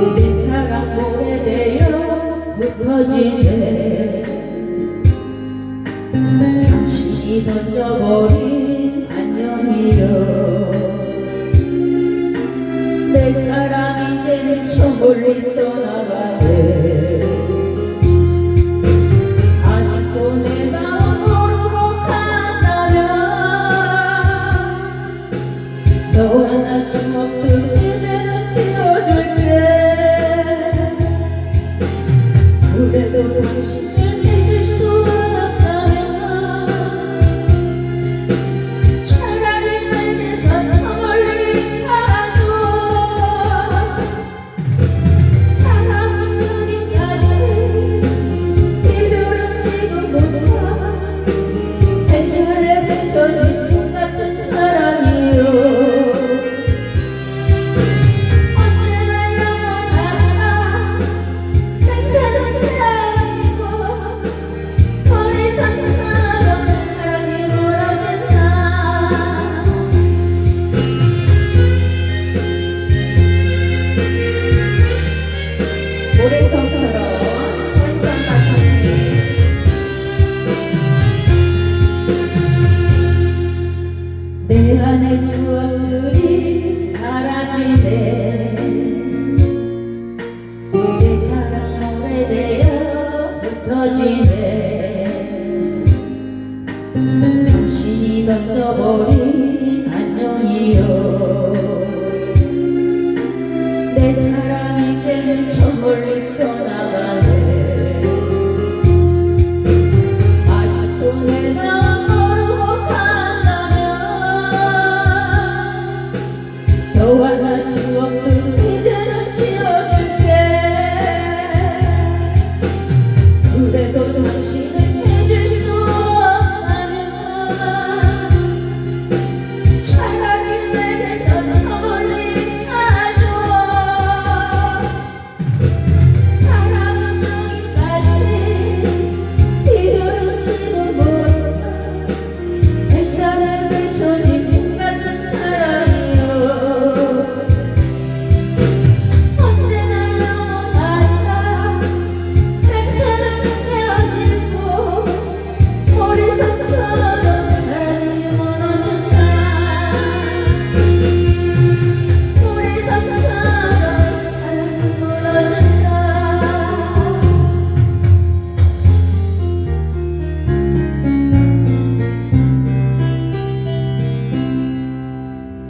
우리 사랑 오래되어 흩어지네. 당신이 던져버린 안녕이여. 내 사랑 이제는 저 멀리 떠나라. 추억들이 사라지네. 우리 사랑 오래되어 흩어지네. 당신이 던져버린 안녕이요 내 사랑이 제일 저 멀리 떠